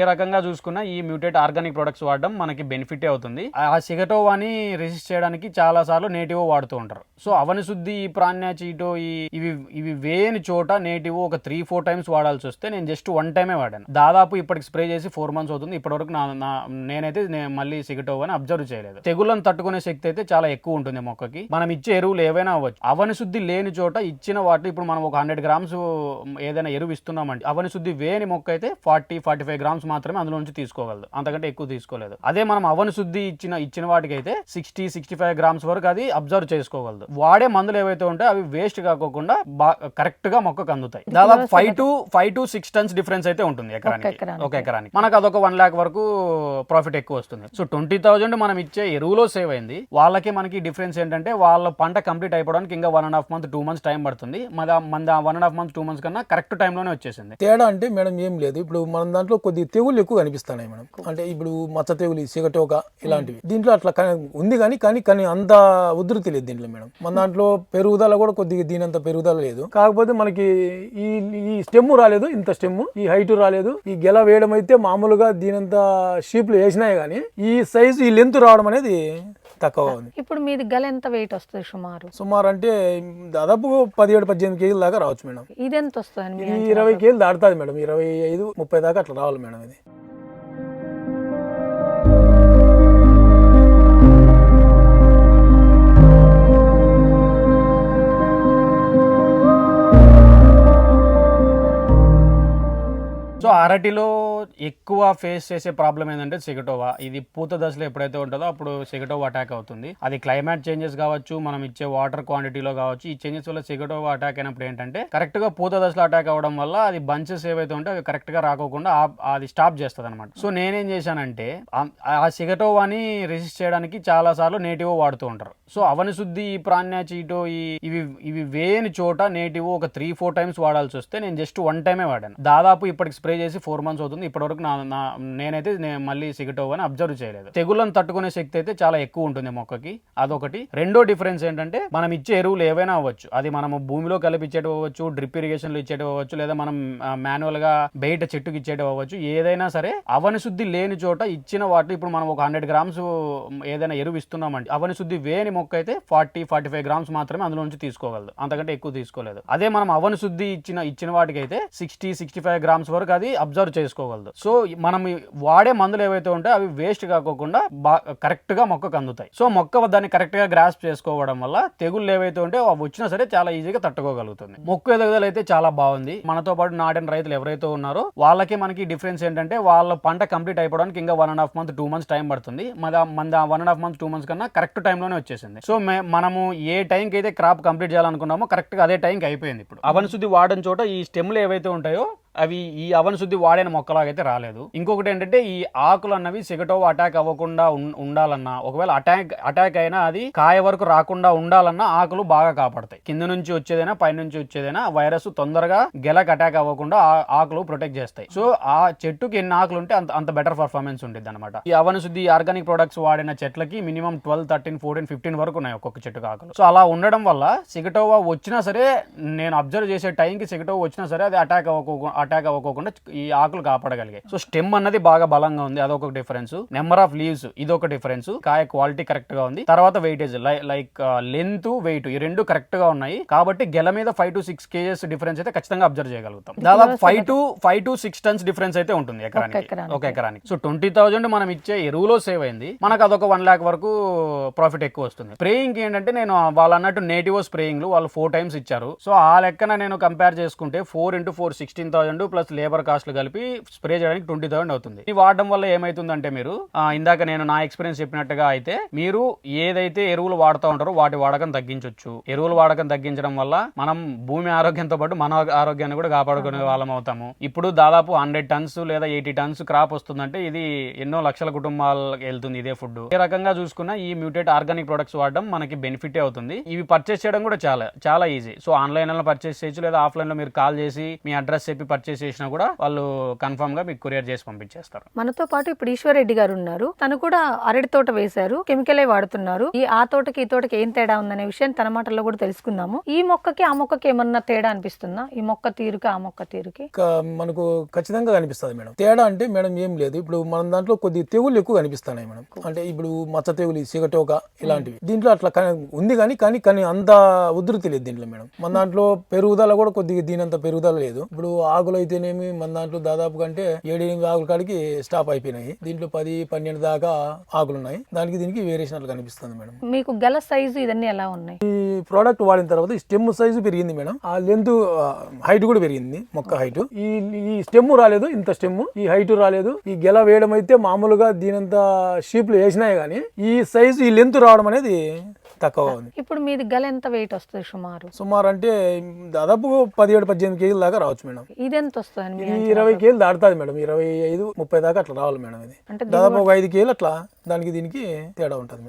ఏ రకంగా చూసుకున్నా ఈ మ్యూటేట్ ఆర్గానిక్ ప్రొడక్ట్స్ వాడడం మనకి బెనిఫిట్ అవుతుంది. ఆ సిగటోవాని రెసిస్ట్ చేయడానికి చాలా సార్లు నేటివో వాడుతూ ఉంటారు. సో అవని శుద్ధి ఈ ప్రాణ్యా చీటో ఈ ఇవి ఇవి వేయని చోట నేటివ్ ఒక త్రీ ఫోర్ టైమ్స్ వాడాల్సి వస్తే నేను జస్ట్ వన్ టైమే వాడాను. దాదాపు ఇప్పటికి స్ప్రే చేసి ఫోర్ మంత్స్ అవుతుంది. ఇప్పటివరకు నా నా నేనైతే నే- మళ్ళీ సిగటోవాని అబ్జర్వ్ చేయలేదు. తెగుళ్ళను తట్టుకునే శక్తి అయితే చాలా ఎక్కువ ఉంటుంది మొక్కకి. మనం ఇచ్చే ఎరువులు ఏవైనా అవ్వచ్చు. అవని శుద్ధి లేని చోట ఇచ్చిన వాటి ఇప్పుడు మనం ఒక హండ్రెడ్ గ్రామ్స్ ఏదైనా ఎరువు ఇస్తున్నామంటే అవని శుద్ధి వేని మొక్క అయితే ఫార్టీ ఫార్టీ ఫైవ్ గ్రామ్స్ మాత్రమే అందులో నుంచి తీసుకోగలదు. అంతకంటే ఎక్కువ తీసుకోలేదు. అదే మనం అవని శుద్ధి ఇచ్చిన ఇచ్చిన వాటికి అయితే సిక్స్టీ సిక్స్టీ ఫైవ్ గ్రామ్స్ వరకు అది అబ్జర్వ్ చేసుకోగలదు. వాడే మందులు ఏవైతే ఉంటాయో అవి వేస్ట్ కాకోకుండా కరెక్ట్గా మొక్కకు అందుతాయి. దాదాపు five to five to six tons difference అయితే ఉంటుంది ఎకరానికి. ఎకరానికి. ఒక ఎకరానికి. మనకు అదొక వన్ లాక్ వరకు ప్రాఫిట్ ఎక్కువ వస్తుంది. సో ట్వంటీ థౌజండ్ మనం ఇచ్చే ఎరువులో సేవ్ అయింది. వాళ్ళకి మనకి డిఫరెన్స్ ఏంటంటే వాళ్ళ పంట కంప్లీట్ అయిపోవడానికి ఇంకా one and half month two months time పడుతుంది. మన మన one and half month two months కన్నా కరెక్ట్ టైంలోనే వచ్చేసింది. తేడా అంటే మేడం ఏం లేదు. ఇప్పుడు మన దాంట్లో కొద్ది తెగులు ఎక్కువ కనిపిస్తున్నాయి మేడం. అంటే ఇప్పుడు మచ్చ తెగులు సిగటోక ఇలాంటివి. దీంట్లో అట్లా ఉంది కానీ కానీ కానీ అంత ఉధృతి లేదు దీంట్లో మేడం. మన దాంట్లో పెరుగుదల కూడా కొద్దిగా దీనంత పెరుగుదల లేదు. కాకపోతే మనకి ఈ ఈ స్టెమ్ రాలేదు ఇంత స్టెమ్. ఈ హైట్ రాలేదు. ఈ గెల వేయడం అయితే మామూలుగా దీనంత షీప్లు వేసినాయి కానీ ఈ సైజు ఈ లెంత్ రావడం అనేది తక్కువ ఉంది. ఇప్పుడు మీది గల ఎంత వెయిట్ వస్తుంది సుమారు? సుమారు అంటే దాదాపు పదిహేడు పద్దెనిమిది కేజీల దాకా రావచ్చు మేడం. ఇది ఎంత వస్తుంది ఇరవై కేజీలు దాటుతుంది మేడం. ఇరవై ఐదు ముప్పై దాకా అట్లా రావాలి మేడం ఇది. అరటిలో ఎక్కువ ఫేస్ చేసే ప్రాబ్లం ఏంటంటే సిగటోవా ఇది పూత దశలో ఎప్పుడైతే ఉంటుందో అప్పుడు సెగటోవా అటాక్ అవుతుంది. అది క్లైమేట్ చేంజెస్ కావచ్చు మనం ఇచ్చే వాటర్ క్వాంటిటీలో కావచ్చు ఈ చేంజెస్ వల్ల సెగటోవా అటాక్ అయినప్పుడు ఏంటంటే కరెక్ట్గా పూత దశలో అటాక్ అవడం వల్ల అది బంచెస్ ఏవైతే ఉంటే అవి కరెక్ట్గా రాకోకుండా అది స్టాప్ చేస్తుంది అనమాట సో నేనేం చేశానంటే ఆ- సెగటోవాని సిగటోవాని రెసిస్ట్ చేయడానికి చాలా సార్లు నేటివో వాడుతూ ఉంటారు. సో అవని శుద్ధి ఈ ప్రాణ్యా చీటో ఈ ఇవి ఇవి వేయని చోట నేటివో ఒక త్రీ ఫోర్ టైమ్స్ వాడాల్సి వస్తే నేను జస్ట్ వన్ టైమే వాడాను. దాదాపు ఇప్పటికి స్ప్రే చేసి ఫోర్ మంత్స్ అవుతుంది. ఇప్పటివరకు నా నా నేనైతే నేను మళ్ళీ సిగటోవ్ అని అబ్జర్వ్ చేయలేదు. తెగుళ్ళను తట్టుకునే శక్తి అయితే చాలా ఎక్కువ ఉంటుంది మొక్కకి. అదొకటి. రెండో డిఫరెన్స్ ఏంటంటే మనం ఇచ్చే ఎరువులు ఏవైనా అవ్వచ్చు. అది మనము భూమిలో కలిపి ఇచ్చేటివి అవ్వచ్చు డ్రిప్ ఇరిగేషన్లో ఇచ్చేటివి అవ్వచ్చు లేదా మనం మాన్యువల్గా బయట చెట్టుకి ఇచ్చేటివి అవ్వచ్చు. ఏదైనా సరే అవని శుద్ధి లేని చోట ఇచ్చిన వాటి ఇప్పుడు మనం ఒక హండ్రెడ్ గ్రామ్స్ ఏదైనా ఎరువు ఇస్తున్నామంటే అవని శుద్ధి వేని మొక్క అయితే ఫార్టీ ఫార్టీ ఫైవ్ గ్రామ్స్ మాత్రమే అందులో నుంచి తీసుకోగలదు. అంతకంటే ఎక్కువ తీసుకోలేదు. అదే మనం అవని శుద్ధి ఇచ్చిన ఇచ్చిన వాటికి అయితే సిక్స్టీ సిక్స్టీ ఫైవ్ గ్రామ్స్ వరకు అది అబ్జర్వ్ చేసుకోగలదు. సో మనం వాడే మందులు ఏవైతే ఉంటాయో అవి వేస్ట్ కాకోకుండా కరెక్ట్గా మొక్కకు అందుతాయి. సో మొక్క దాన్ని కరెక్ట్గా గ్రాస్ప్ చేసుకోవడం వల్ల తెగుళ్ళు ఏవైతే ఉంటే అవి వచ్చినా సరే చాలా ఈజీగా తట్టుకోగలుగుతుంది. మొక్క ఎదుగుదల అయితే చాలా బాగుంది. మనతో పాటు నాటిన రైతులు ఎవరైతే ఉన్నారో వాళ్ళకి మనకి డిఫరెన్స్ ఏంటంటే వాళ్ళ పంట కంప్లీట్ అయిపోవడానికి ఇంకా one and half month two months time పడుతుంది. మన మన one and half month two months కన్నా కరెక్ట్ టైంలోనే వచ్చేసింది. సో మనము ఏ టైంకి అయితే క్రాప్ కంప్లీట్ చేయాలనుకున్నామో కరెక్ట్గా అదే టైంకి అయిపోయింది ఇప్పుడు. అవన్ శుద్ధి వాడని చోట ఈ స్టెమ్లు ఏవైతే ఉంటాయో అవి ఈ అవనశుద్ధి శుద్ధి వాడిన మొక్కలాగైతే రాలేదు. ఇంకొకటి ఏంటంటే ఈ ఆకులు అన్నవి సిగటోవ అటాక్ అవ్వకుండా ఉండాలన్నా ఒకవేళ అటాక్ అటాక్ అయినా అది కాయ వరకు రాకుండా ఉండాలన్నా ఆకులు బాగా కాపాడతాయి. కింద నుంచి వచ్చేదైనా పై నుంచి వచ్చేదైనా వైరస్ తొందరగా గెలకు అటాక్ అవ్వకుండా ఆ- ఆకులు ప్రొటెక్ట్ చేస్తాయి. సో ఆ చెట్టుకి ఎన్ని ఆకులు ఉంటే అంత అంత బెటర్ పర్ఫార్మెన్స్ ఉంటుంది అనమాట ఈ అవన శుద్ధి ఆర్గానిక్ ప్రొడక్ట్స్ వాడిన చెట్లకి minimum twelve thirteen fourteen fifteen వరకు ఉన్నాయి ఒక్కొక్క చెట్టుకు ఆకులు. సో అలా ఉండడం వల్ల సిగటోవా వచ్చినా సరే నేను అబ్జర్వ్ చేసే టైంకి సిగటోవా వచ్చినా సరే అది అటాక్ అవ్వకుండా అటాక్ అవ్వకోకుండా ఈ ఆకులు కాపాడగలిగాయి. సో స్టెమ్ అన్నది బాగా బలంగా ఉంది. అదొక డిఫరెన్స్ నెంబర్ ఆఫ్ లీవ్స్ ఇదొక డిఫరెన్స్ కాయ క్వాలిటీ కరెక్ట్గా ఉంది. తర్వాత వెయిటేజ్ లైక్ లెంత్ వెయిట్ ఈ రెండు కరెక్ట్గా ఉన్నాయి. కాబట్టి గెల మీద five to six kgs difference అయితే ఖచ్చితంగా అబ్జర్వ్ చేయగలుగుతాం. దాదాపు five to five to six tons difference అయితే ఉంటుంది ఎకరానికి. ఒక ఎకరానికి. సో ట్వంటీ థౌజండ్ మనం ఇచ్చే ఎరువులో సేవ్ అయింది. మనకు అదొక వన్ లాక్ వరకు ప్రాఫిట్ ఎక్కువ వస్తుంది. స్ప్రేయింగ్ ఏంటంటే నేను వాళ్ళు అన్నట్టు నేటివ్ స్ప్రేయింగ్ వాళ్ళు ఫోర్ టైమ్స్ ఇచ్చారు. సో ఆ లెక్కన నేను కంపేర్ చేసుకుంటే four into four sixteen thousand plus labour కాస్ట్లు కలిపి స్ప్రే చేయడానికి ట్వంటీ థౌసండ్ అవుతుంది. ఇది వాడడం వల్ల ఏమైతుందంటే మీరు ఇందాక నేను నా ఎక్స్పీరియన్స్ చెప్పినట్టుగా అయితే మీరు ఏదైతే ఎరువులు వాడుతూ ఉంటారో వాటి వాడకం తగ్గించవచ్చు ఎరువులు వాడకం తగ్గించడం వల్ల మనం భూమి ఆరోగ్యంతో పాటు మన ఆరోగ్యాన్ని కూడా కాపాడుకునే వాళ్ళం అవుతాము. ఇప్పుడు దాదాపు హండ్రెడ్ టన్స్ లేదా ఎయిటీ టన్స్ క్రాప్ వస్తుందంటే ఇది ఎన్నో లక్షల కుటుంబాలకు వెళ్తుంది ఇదే ఫుడ్. ఏ రకంగా చూసుకున్నా ఈ మ్యూటేట్ ఆర్గానిక్ ప్రొడక్ట్స్ వాడడం మనకి బెనిఫిట్ అవుతుంది. ఇవి పర్చేస్ చేయడం కూడా చాలా చాలా ఈజీ. సో ఆన్లైన్లో పర్చేస్ చేయొచ్చు లేదా ఆఫ్లైన్లో మీరు కాల్ చేసి మీ అడ్రస్ చెప్పి పర్చేస్ చేసినా కూడా వాళ్ళు కన్ఫర్మ్గా మీకు కొరియర్ చేసి పంపించేస్తారు. మనతో పాటు ఇప్పుడు ఈశ్వర్ రెడ్డి గారు ఉన్నారు. తను కూడా అరటి తోట వేశారు కెమికలే వాడుతున్నారు. ఈ ఆ తోటకి ఈ తోటకి ఏం తేడా ఉందనే విషయం తన మాటల్లో కూడా తెలుసుకుందాము. ఈ మొక్కకి ఆ మొక్కకి ఏమన్నా తేడా అనిపిస్తుందా? ఈ మొక్క తీరుకి ఆ మొక్క తీరుకి? మనకు ఖచ్చితంగా కనిపిస్తుంది మేడం. తేడా అంటే మేడం ఏం లేదు. ఇప్పుడు మన దాంట్లో కొద్ది తెగులు ఎక్కువ కనిపిస్తున్నాయి మేడం. అంటే ఇప్పుడు మచ్చ తెగులు సిగటోక ఇలాంటివి. దీంట్లో అట్లా ఉంది కానీ కానీ కానీ అంత ఉధృతి లేదు దీంట్లో మేడం. మన దాంట్లో పెరుగుదల కూడా కొద్దిగా దీనంత పెరుగుదల లేదు. ఇప్పుడు ఆకులు అయితేనేమి మన దాంట్లో దాదాపు కంటే ఏడు ఎనిమిది ఆకుల కాడికి స్టాప్ అయిపోయినాయి. దీంట్లో పది పన్నెండు దాకా ఆకులు ఉన్నాయి దానికి దీనికి వేరియేషన్ కనిపిస్తుంది మేడం. మీకు గల సైజు ఇవన్నీ ఎలా ఉన్నాయి? ఈ ప్రోడక్ట్ వాడిన తర్వాత ఈ స్టెమ్ సైజు పెరిగింది మేడం. ఆ లెంత్ హైట్ కూడా పెరిగింది మొక్క హైట్ ఈ ఈ స్టెమ్ రాలేదు ఇంత స్టెమ్ ఈ హైట్ రాలేదు. ఈ గెల వేయడం అయితే మామూలుగా దీనంత షీప్లు వేసినాయి కానీ ఈ సైజు ఈ లెంత్ రావడం అనేది తక్కువ ఉంది. ఇప్పుడు మీది గల ఎంత వెయిట్ వస్తుంది సుమారు? సుమారు అంటే దాదాపు పదిహేడు పద్దెనిమిది కేజీల దాకా రావచ్చు మేడం. ఇది ఎంత వస్తుంది ఇరవై కేజీలు దాటుతుంది మేడం. ఇరవై ఐదు ముప్పై దాకా అట్లా రావాలి మేడం ఇది. అంటే దాదాపు ఒక ఐదు కేజీలు అట్లా దానికి దీనికి తేడా ఉంటుంది మేడం.